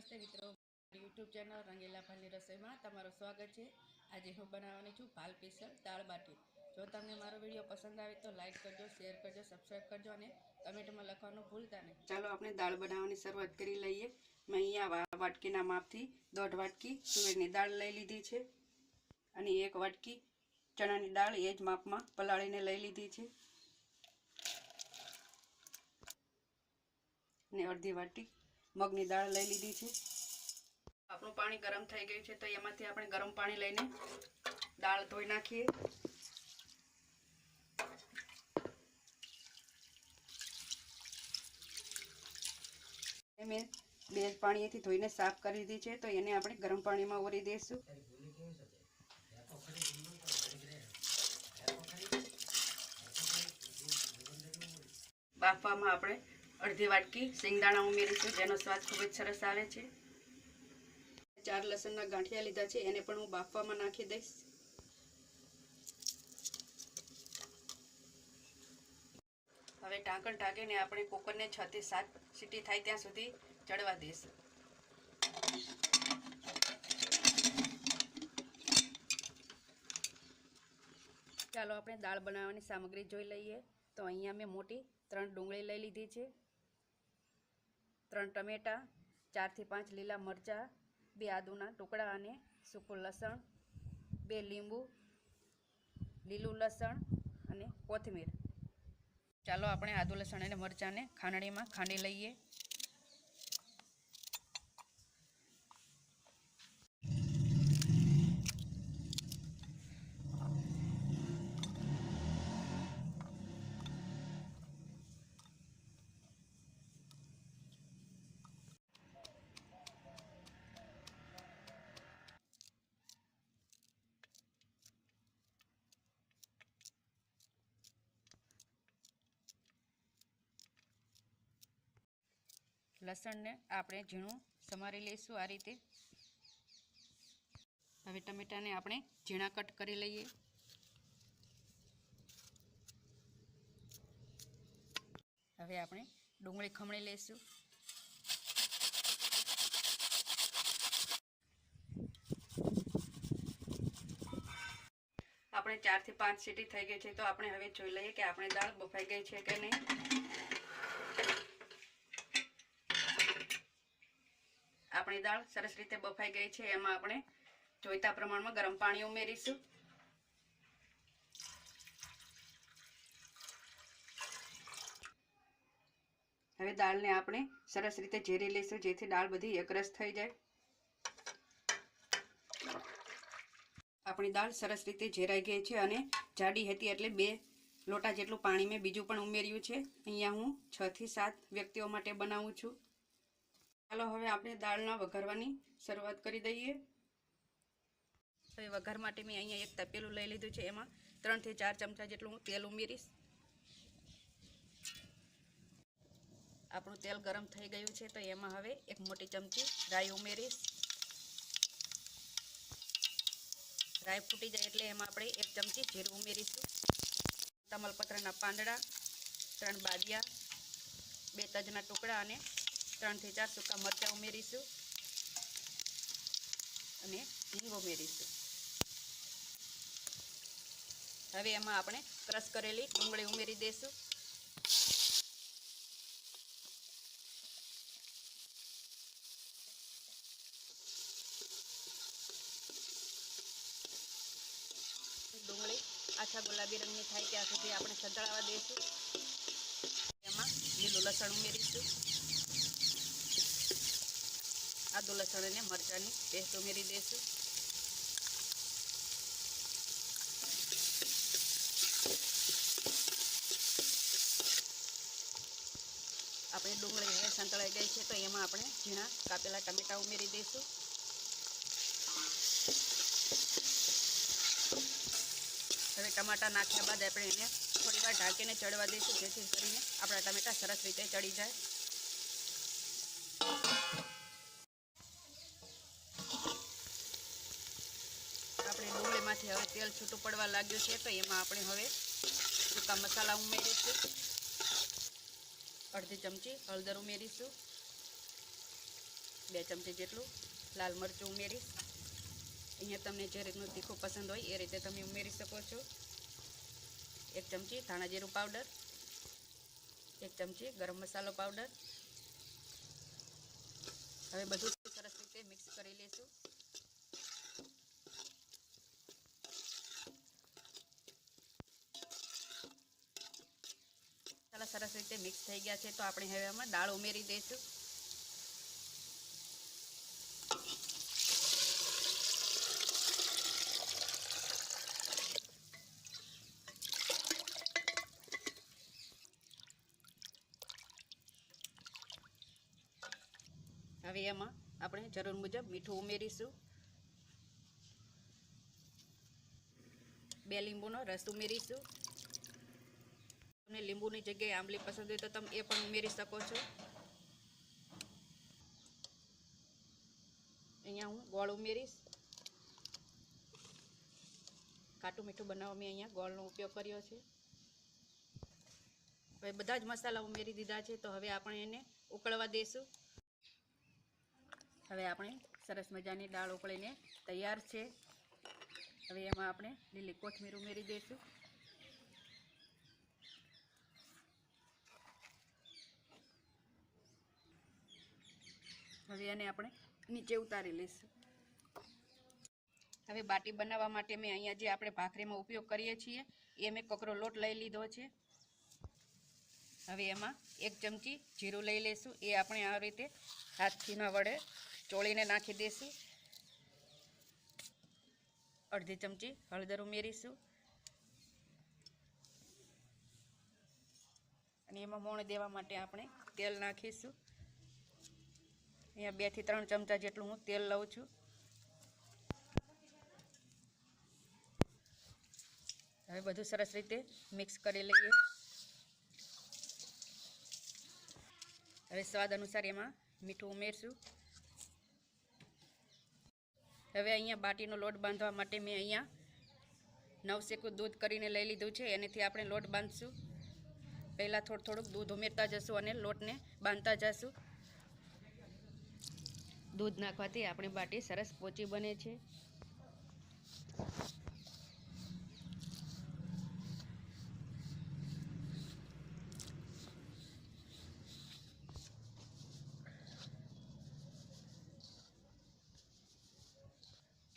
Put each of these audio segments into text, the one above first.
નમસ્તે મિત્રો. YouTube channel રંગીલા ભાલની રસોઈમાં તમારું સ્વાગત છે. આજે હું બનાવવાની છું ભાલ પેશલ દાળ બાટી. જો તમને મારો વીડિયો પસંદ આવે તો લાઇક કરજો, શેર કરજો, સબસ્ક્રાઈબ કરજો અને કમેન્ટમાં લખવાનું ભૂલતા નહીં. ચાલો આપણે દાળ બનાવવાની શરૂઆત કરી લઈએ. મેં અહીંયા વાટકીના માપથી દોઢ વાટકી તુવેરની દાળ લઈ લીધી છે અને એક વાટકી ચણાની દાળ એ જ માપમાં પલાળીને લઈ લીધી છે. અને અડધી વાટકી મગની દાળ લઈ લીધી છે. આપણું પાણી ગરમ થઈ ગયું છે, તો એમાંથી આપણે ગરમ પાણી લઈને દાળ ધોઈ નાખીએ. મેં બે પાણીથી ધોઈને સાફ કરી દીધી છે, તો એને આપણે ગરમ પાણીમાં ઓરી દઈશું બાફવામાં આપણે અડધી વાટકી સિંગદાણા ઉમેરી છે. જેનો સ્વાદ ખૂબ જ સરસ આવે છે. ચાર લસણના ગાંઠિયા લીધા છે. એને પણ હું બાફવામાં નાખી દઈશ. હવે ઢાંકણ ઢાંકીને આપણે કુકરને છ થી સાત સીટી થાય ત્યાં સુધી ચડવા દઈશું. ચાલો આપણે દાળ બનાવવાની સામગ્રી જોઈ લઈએ. તો અહીંયા મેં મોટી ત્રણ ડુંગળી લઈ લીધી છે. ત્રણ ટમેટાં, ચારથી પાંચ લીલા મરચાં, બે આદુના ટુકડા અને સૂકું લસણ, બે લીંબુ, લીલું લસણ અને કોથમીર. ચાલો, આપણે આદુ, લસણ અને મરચાંને ખાંડણીમાં ખાંડી લઈએ. લસણને આપણે ઝીણું સમારી લઈશું આ રીતે. હવે ટમેટાને આપણે ઝીણા કટ કરી લઈએ. હવે આપણે ડુંગળી ખમણી લઈશું. આપણે ચારથી પાંચ સીટી થઈ ગઈ છે, તો આપણે હવે જોઈ લઈએ કે આપણે દાળ બફાઈ ગઈ છે કે નહીં. આપણી દાળ સરસ રીતે બફાઈ ગઈ છે, એમાં આપણે જોઈતા પ્રમાણમાં ગરમ પાણી ઉમેરીશું. હવે દાળને આપણે સરસ રીતે ઝેરી લઈશું, જેથી દાળ બધી એકરસ થઈ જાય. આપણી દાળ સરસ રીતે ઝેરાઈ ગઈ છે અને જાડી હતી એટલે બે લોટા જેટલું પાણી મેં બીજું પણ ઉમેર્યું છે. અહીંયા હું છથી સાત વ્યક્તિઓ માટે બનાવું છું. ચાલો હવે આપણે દાળના વઘારવાની શરૂઆત કરી દઈએ. હવે વઘાર માટે મેં અહીંયા એક તપેલું લઈ લીધું છે. એમાં ત્રણથી ચાર ચમચા જેટલું હું તેલ ઉમેરીશ. આપણું તેલ ગરમ થઈ ગયું છે તો એમાં હવે એક મોટી ચમચી રાઈ ઉમેરીશ. રાઈ ફૂટી જાય એટલે એમાં આપણે એક ચમચી જીરું ઉમેરીશું. તમાલપત્રના પાંદડા, ત્રણ બાદિયા બે તજના ટુકડા અને ત્રણથી ચાર સૂકા મરચાં ઉમેરીશું અને હિંગ ઉમેરીશું. હવે એમાં આપણે ક્રશ કરેલી ડુંગળી ઉમેરી દઈશું ડુંગળી આછા ગુલાબી રંગની થાય ત્યાં સુધી આપણે સંતળાવા દઈશું એમાં લીલું લસણ ઉમેરીશું. આદુ, લસણ અને મરચાંની પેસ્ટ ઉમેરી દઈશું. આપણે ડુંગળી હવે સંતળાઈ ગઈ છે, તો એમાં આપણે ઝીણા કાપેલા ટમેટા ઉમેરી દઈશું. હવે ટમાટા નાખ્યા બાદ આપણે એને થોડી વાર ઢાંકીને ચડવા દઈશું, જેથી કરીને આપણા ટમેટા સરસ રીતે ચડી જાય આપણે ડુંગળીમાંથી હવે તેલ છૂટું પડવા લાગ્યું છે, તો એમાં આપણે હવે સૂકા મસાલા ઉમેરીશું. અડધી ચમચી હળદર ઉમેરીશું. બે ચમચી જેટલું લાલ મરચું ઉમેરીશ. અહીંયા તમને જે રીતનું તીખું પસંદ હોય એ રીતે તમે ઉમેરી શકો છો. એક ચમચી ધાણા જીરું પાવડર. એક ચમચી ગરમ મસાલો પાવડર. હવે બધું સરસ રીતે મિક્સ કરી લઈશું સરસ રીતે મિક્સ થઈ ગયા છે, તો આપણે હવે આમાં દાળ ઉમેરી દઈશું. હવે એમાં આપણે જરૂર મુજબ મીઠું ઉમેરીશું. બે લીંબુનો રસ ઉમેરીશું. તમને લીંબુની જગ્યાએ આંબલી પસંદ હોય તો તમે એ પણ ઉમેરી શકો છો. અહીંયા હું ગોળ ઉમેરીશ. ખાટું મીઠું બનાવવા મેં અહીંયા ગોળનો ઉપયોગ કર્યો છે. હવે બધા જ મસાલા ઉમેરી દીધા છે, તો હવે આપણે એને ઉકળવા દઈશું હવે આપણે સરસ મજાની દાળ ઉકળીને તૈયાર છે. હવે એમાં આપણે લીલી કોથમીર ઉમેરી દઈશું હવે એને આપણે નીચે ઉતારી લઈશું. હવે બાટી બનાવવા માટે મેં અહીંયા જે આપણે ભાખરીમાં ઉપયોગ કરીએ છીએ, એ મેં કકરો લોટ લઈ લીધો છે. હવે એમાં એક ચમચી જીરું લઈ લઈશું. એ આપણે આ રીતે હાથથીના વડે ચોળીને નાખી દઈશું. અડધી ચમચી હળદર ઉમેરીશું. અને એમાં મોણ દેવા માટે આપણે તેલ નાખીશું. અહીંયા બેથી ત્રણ ચમચા જેટલું હું તેલ લઉં છું. હવે બધું સરસ રીતે મિક્સ કરી લઈએ. હવે સ્વાદ અનુસાર એમાં મીઠું ઉમેરશું. હવે અહીંયા બાટીનો લોટ બાંધવા માટે મેં અહીંયા નવસેકું દૂધ કરીને લઈ લીધું છે. એનાથી આપણે લોટ બાંધશું. પહેલાં થોડું થોડુંક દૂધ ઉમેરતા જશું અને લોટને બાંધતા જશું. દૂધ નાખવાથી આપણી બાટી સરસ પોચી બને છે.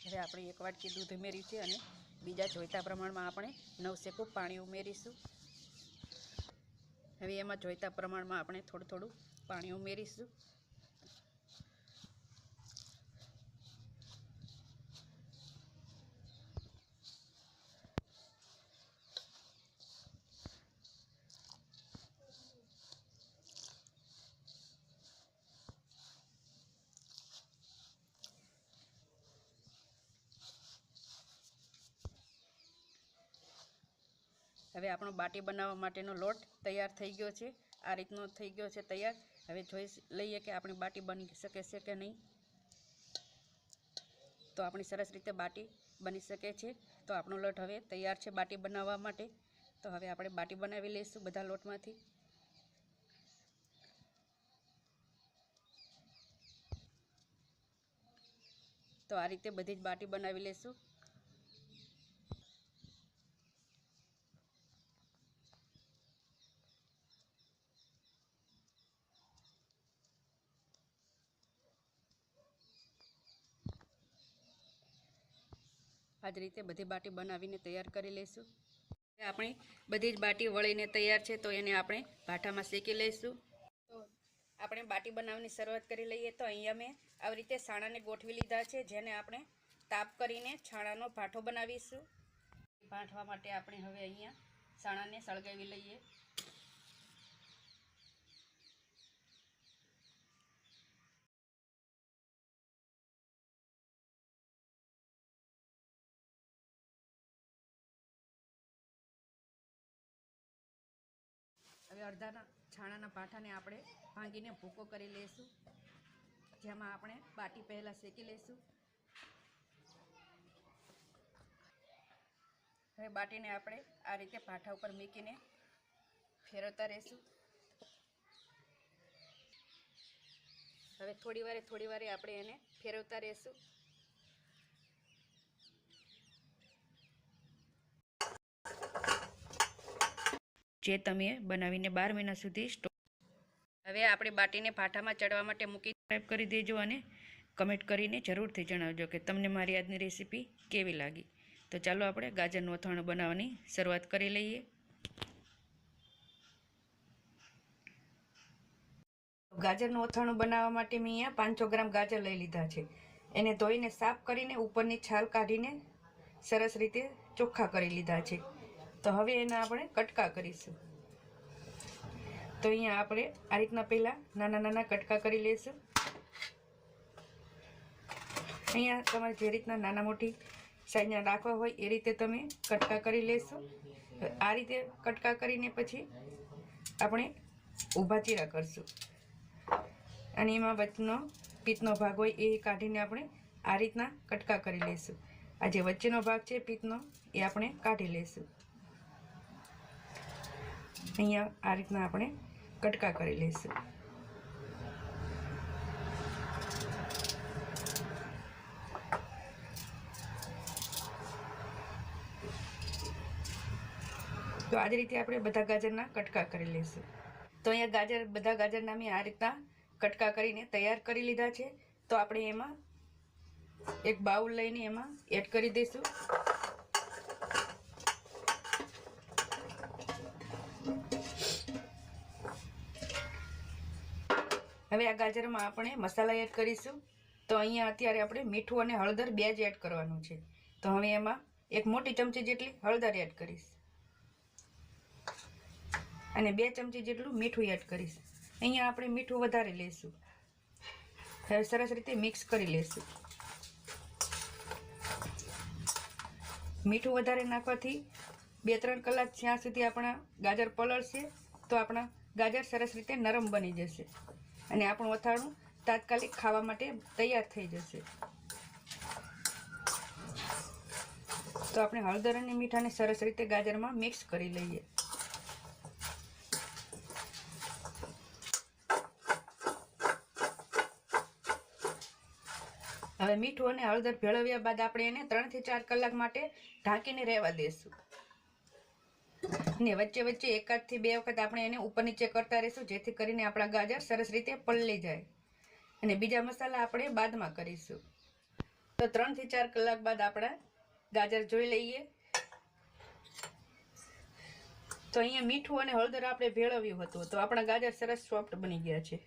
હવે આપણે એક વાટકી દૂધ ઉમેર્યું છે અને બીજા જોઈતા પ્રમાણમાં આપણે નવસેકું પાણી ઉમેરીશું. હવે એમાં જોઈતા પ્રમાણમાં આપણે થોડું થોડું પાણી ઉમેરીશું. હવે આપણો બાટી બનાવવા માટેનો લોટ તૈયાર થઈ ગયો છે. આ રીતનો થઈ ગયો છે તૈયાર. હવે જોઈ લઈએ કે આપણી બાટી બની શકે છે કે નહીં. તો આપણી સરસ રીતે બાટી બની શકે છે. તો આપણો લોટ હવે તૈયાર છે બાટી બનાવવા માટે. તો હવે આપણે બાટી બનાવી લઈશું બધા લોટમાંથી. તો આ રીતે બધી જ બાટી બનાવી લઈશું. આ જ રીતે બધી બાટી બનાવીને તૈયાર કરી લઈશું. આપણે બધી જ બાટી વળીને તૈયાર છે, તો એને આપણે ભાઠામાં શેકી લઈશું. તો આપણે બાટી બનાવવાની શરૂઆત કરી લઈએ, તો અહીંયા મેં આવી રીતે છાણાને ગોઠવી લીધા છે, જેને આપણે તાપ કરીને છાણાનો ભાઠો બનાવીશું. ભાંઠવા માટે આપણે હવે અહીંયા છાણાને સળગાવી લઈએ. અડધાના છાણાના પાઠાને આપણે ભાંગીને ભૂકો કરી લઈશું. જેમાં આપણે બાટી પહેલાં શેકી લઈશું. હવે બાટીને આપણે આ રીતે પાઠા ઉપર મૂકીને ફેરવતા રહીશું હવે થોડી વારે થોડી વારે આપણે એને ફેરવતા રહેશું જે તમે બનાવીને બાર મહિના સુધી સ્ટોર હવે આપણે બાટીને પાટામાં ચડવા માટે મૂકી ટાઈપ કરી દેજો અને કમેન્ટ કરીને જરૂરથી જણાવજો કે તમને મારી આજની રેસીપી કેવી લાગી. તો ચાલો આપણે ગાજરનું અથાણું બનાવવાની શરૂઆત કરી લઈએ. ગાજરનું અથાણું બનાવવા માટે મેં અહીંયા પાંચસો ગ્રામ ગાજર લઈ લીધા છે. એને ધોઈને સાફ કરીને ઉપરની છાલ કાઢીને સરસ રીતે ચોખ્ખા કરી લીધા છે. તો હવે એના આપણે કટકા કરીશું. તો અહીંયા આપણે આ રીતના પહેલાં નાના નાના કટકા કરી લઈશું. અહીંયા તમારે જે રીતના નાના મોટી સાઈઝના રાખવા હોય એ રીતે તમે કટકા કરી લેશો. આ રીતે કટકા કરીને પછી આપણે ઊભા ચીરા કરશું. અને એમાં વચ્ચેનો પિત્તનો ભાગ હોય એ કાઢીને આપણે આ રીતના કટકા કરી લઈશું. આ જે વચ્ચેનો ભાગ છે પિત્તનો એ આપણે કાઢી લઈશું. અહીંયા આ રીતના આપણે કટકા કરી લઈશું. તો આ જ રીતે આપણે બધા ગાજરના કટકા કરી લઈશું. તો અહીંયા ગાજર, બધા ગાજરના મેં આ રીતના કટકા કરીને તૈયાર કરી લીધા છે. તો આપણે એમાં એક બાઉલ લઈને એમાં એડ કરી દઈશું. હવે આ ગાજરમાં આપણે મસાલા એડ કરીશું. તો અહીંયા અત્યારે આપણે મીઠું અને હળદર બે જ એડ કરવાનું છે. તો હવે એમાં એક મોટી ચમચી જેટલી હળદર એડ કરીશ. અને બે ચમચી જેટલું મીઠું એડ કરીશ. અહીંયા આપણે મીઠું વધારે લઈશું હવે સરસ રીતે મિક્સ કરી લઈશું મીઠું વધારે નાખવાથી બે ત્રણ કલાક જ્યાં સુધી આપણા ગાજર પલળશે, તો આપણા ગાજર સરસ રીતે નરમ બની જશે. અને આપણું અથાણું તાત્કાલિક ખાવા માટે તૈયાર થઈ જશે. તો આપણે હળદર અને મીઠાને સરસ રીતે ગાજરમાં મિક્સ કરી લઈએ. હવે મીઠું અને હળદર ભેળવ્યા બાદ આપણે એને ત્રણથી ચાર કલાક માટે ઢાંકીને રહેવા દઈશું ને વચ્ચે વચ્ચે એકાદથી બે વખત આપણે એને ઉપર નીચે કરતા રહીશું, જેથી કરીને આપણા ગાજર સરસ રીતે પલળી જાય. અને બીજા મસાલા આપણે બાદમાં કરીશું. તો ત્રણથી ચાર કલાક બાદ આપણા ગાજર જોઈ લઈએ. તો અહીંયા મીઠું અને હળદર આપણે ભેળવ્યું હતું, તો આપણા ગાજર સરસ સોફ્ટ બની ગયા છે.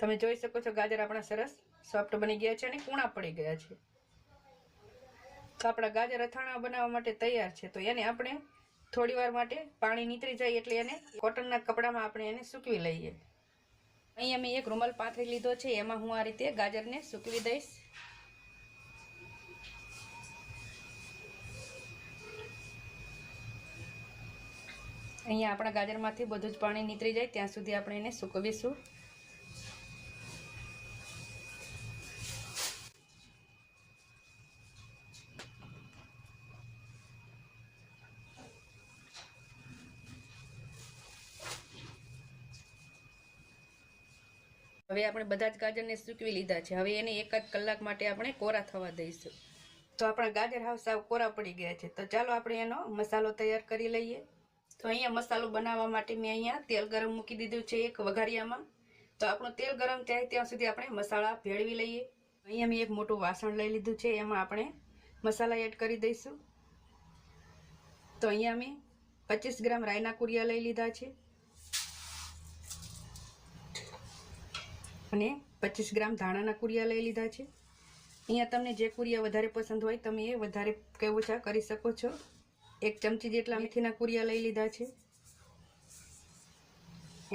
તમે જોઈ શકો છો ગાજર આપણા સરસ સોફ્ટ બની ગયા છે અને કૂણા પડી ગયા છે. તો આપણા ગાજર અથાણા બનાવવા માટે તૈયાર છે, તો એને આપણે થોડી વાર માટે પાણી નીતરી જાય એટલે એને કોટનના કપડામાં આપણે એને સૂકવી લઈએ. અહીંયા મેં એક રૂમાલ પાથરી લીધો છે, એમાં હું આ રીતે ગાજરને સૂકવી દઈશ. અહીંયા આપણા ગાજરમાંથી બધું જ પાણી નીતરી જાય, ત્યાં સુધી આપણે એને સૂકવીશું. હવે આપણે બધા જ ગાજરને સૂકવી લીધા છે. હવે એને એક જ કલાક માટે આપણે કોરા થવા દઈશું. તો આપણા ગાજર હાવ સાવ કોરા પડી ગયા છે. તો ચાલો આપણે એનો મસાલો તૈયાર કરી લઈએ. તો અહીંયા મસાલો બનાવવા માટે મેં અહીંયા તેલ ગરમ મૂકી દીધું છે એક વઘારિયામાં. તો આપણું તેલ ગરમ થાય ત્યાં સુધી આપણે મસાલા ભેળવી લઈએ. અહીંયા મેં એક મોટું વાસણ લઈ લીધું છે, એમાં આપણે મસાલા એડ કરી દઈશું. તો અહીંયા મેં પચીસ ગ્રામ રાયના કુરિયા લઈ લીધા છે. અને પચીસ ગ્રામ ધાણાના કુરિયા લઈ લીધા છે. અહીંયા તમને જે કુરિયા વધારે પસંદ હોય તમે એ વધારે કે ઓછા કરી શકો છો. એક ચમચી જેટલા મેથીના કુરિયા લઈ લીધા છે.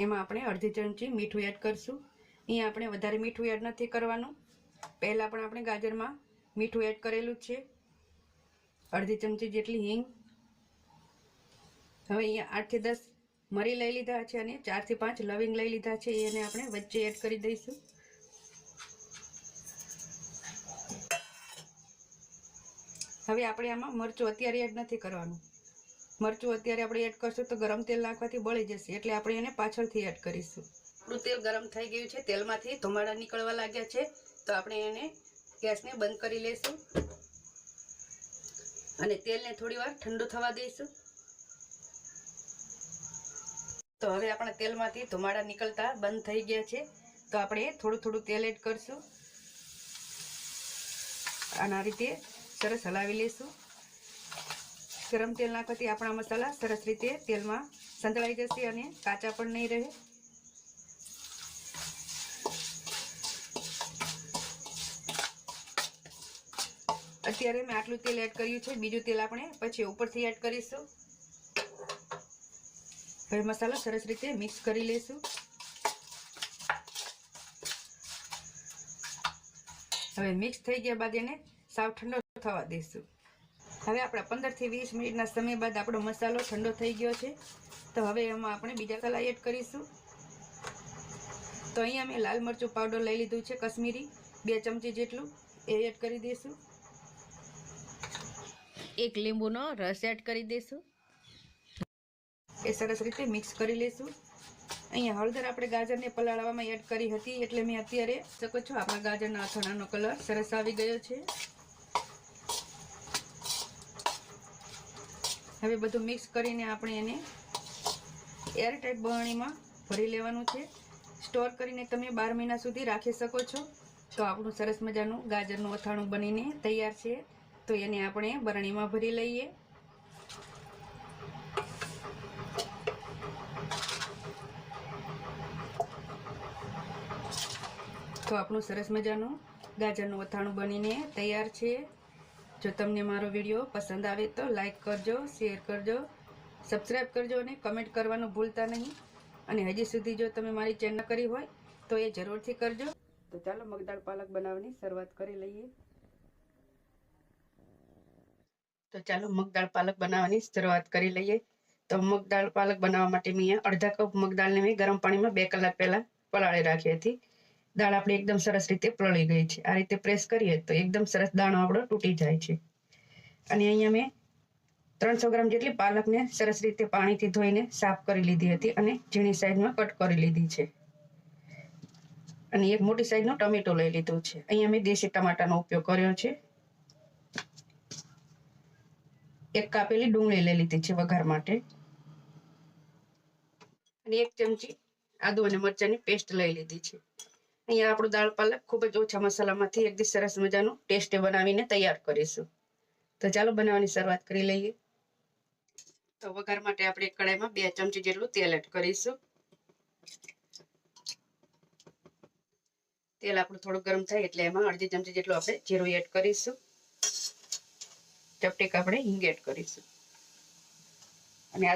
એમાં આપણે અડધી ચમચી મીઠું એડ કરશું. અહીંયા આપણે વધારે મીઠું એડ નથી કરવાનું. પહેલાં પણ આપણે ગાજરમાં મીઠું એડ કરેલું છે. અડધી ચમચી જેટલી હિંગ. હવે અહીંયા આઠથી દસ મરી લઈ લીધા છે અને ચારથી પાંચ લવિંગ લઈ લીધા છે, એને આપણે વચ્ચે એડ કરી દઈશું. હવે આપણે આમાં મરચું અત્યારે એડ નથી કરવાનું. મરચું અત્યારે આપણે એડ કરશું તો ગરમ તેલ નાખવાથી બળી જશે, એટલે આપણે એને પાછળથી એડ કરીશું. આપણું તેલ ગરમ થઈ ગયું છે, તેલમાંથી ધુમાડા નીકળવા લાગ્યા છે, તો આપણે એને ગેસને બંધ કરી લઈશું. અને તેલને થોડી વાર ઠંડુ થવા દઈશું. તો હવે આપણા તેલમાંથી ધુમાડા નીકળતા બંધ થઈ ગયા છે. તો આપણે થોડું થોડું તેલ એડ કરશું. અને આ રીતે સરસ હલાવી લઈશું ગરમ તેલ નાખવાથી આપણા મસાલા સરસ રીતે તેલમાં સંતળાઈ જશે અને કાચા પણ નહીં રહે. અત્યારે મેં આટલું તેલ એડ કર્યું છે. બીજું તેલ આપણે પછી ઉપરથી એડ કરીશું. હવે મસાલો સરસ રીતે મિક્સ કરી લઈશું. હવે મિક્સ થઈ ગયા બાદ એને સાવ ઠંડો થવા દઈશું. હવે આપણા પંદરથી વીસ મિનિટના સમય બાદ આપણો મસાલો ઠંડો થઈ ગયો છે. તો હવે એમાં આપણે બીજા કલા એડ કરીશું. તો અહીંયા મેં લાલ મરચું પાવડર લઈ લીધું છે, કશ્મીરી. બે ચમચી જેટલું એ એડ કરી દઈશું. એક લીંબુનો રસ એડ કરી દઈશું. એ સરસ રીતે મિક્સ કરી લઈશું અહીંયા હળદર આપણે ગાજરને પલાળવામાં એડ કરી હતી, એટલે મેં અત્યારે, શકો છો, આપણા ગાજરના અથાણાનો કલર સરસ આવી ગયો છે. હવે બધું મિક્સ કરીને આપણે એને એરટાઈટ બરણીમાં ભરી લેવાનું છે. સ્ટોર કરીને તમે બાર મહિના સુધી રાખી શકો છો. તો આપણું સરસ મજાનું ગાજરનું અથાણું બનીને તૈયાર છે. તો એને આપણે બરણીમાં ભરી લઈએ. તો આપણું સરસ મજાનું ગાજરનું અથાણું બનીને તૈયાર છે. જો તમને મારો વીડિયો પસંદ આવે તો લાઈક કરજો શેર કરજો સબસ્ક્રાઈબ કરજો અને કમેન્ટ કરવાનું ભૂલતા નહીં. અને હજી સુધી જો તમે મારી ચેનલ કરી હોય તો એ જરૂરથી કરજો. તો ચાલો મગદાળ પાલક બનાવવાની શરૂઆત કરી લઈએ. તો ચાલો મગદાળ પાલક બનાવવાની શરૂઆત કરી લઈએ. તો મગદાળ પાલક બનાવવા માટે મેં અડધા કપ મગદાળને મેં ગરમ પાણીમાં બે કલાક પહેલાં પલાળી રાખી હતી. દાળ આપણી એકદમ સરસ રીતે પ્રળી ગઈ છે. આ રીતે પ્રેસ કરીએ તો એકદમ સરસ દાણો આપણો તૂટી જાય છે. અને અહીંયા મેં ત્રણસો ગ્રામ જેટલી પાલકને સરસ રીતે પાણીથી ધોઈને સાફ કરી લીધી હતી અને ઝીણી સાઈઝમાં કટ કરી લીધી છે. અને એક મોટી સાઈઝનું ટમેટો લઈ લીધો છે. અહીંયા મેં દેશી ટમાટાનો ઉપયોગ કર્યો છે. એક કાપેલી ડુંગળી લઈ લીધી છે વઘાર માટે. અને એક ચમચી આદુ અને મરચાંની પેસ્ટ લઈ લીધી છે. અહીંયા આપણું દાળ પાલક ખૂબ જ ઓછા મસાલામાંથી એકદમ સરસ મજાનું ટેસ્ટી બનાવીને તૈયાર કરીશું. તો ચાલો બનાવવાની શરૂઆત કરી લઈએ. તો વઘાર માટે આપણે કડાઈમાં બે ચમચી જેટલું તેલ એડ કરીશું. તેલ આપણું થોડું ગરમ થાય એટલે એમાં અડધી ચમચી જેટલું આપણે જીરું એડ કરીશું. ચપટીક આપણે હિંગ એડ કરીશું. અને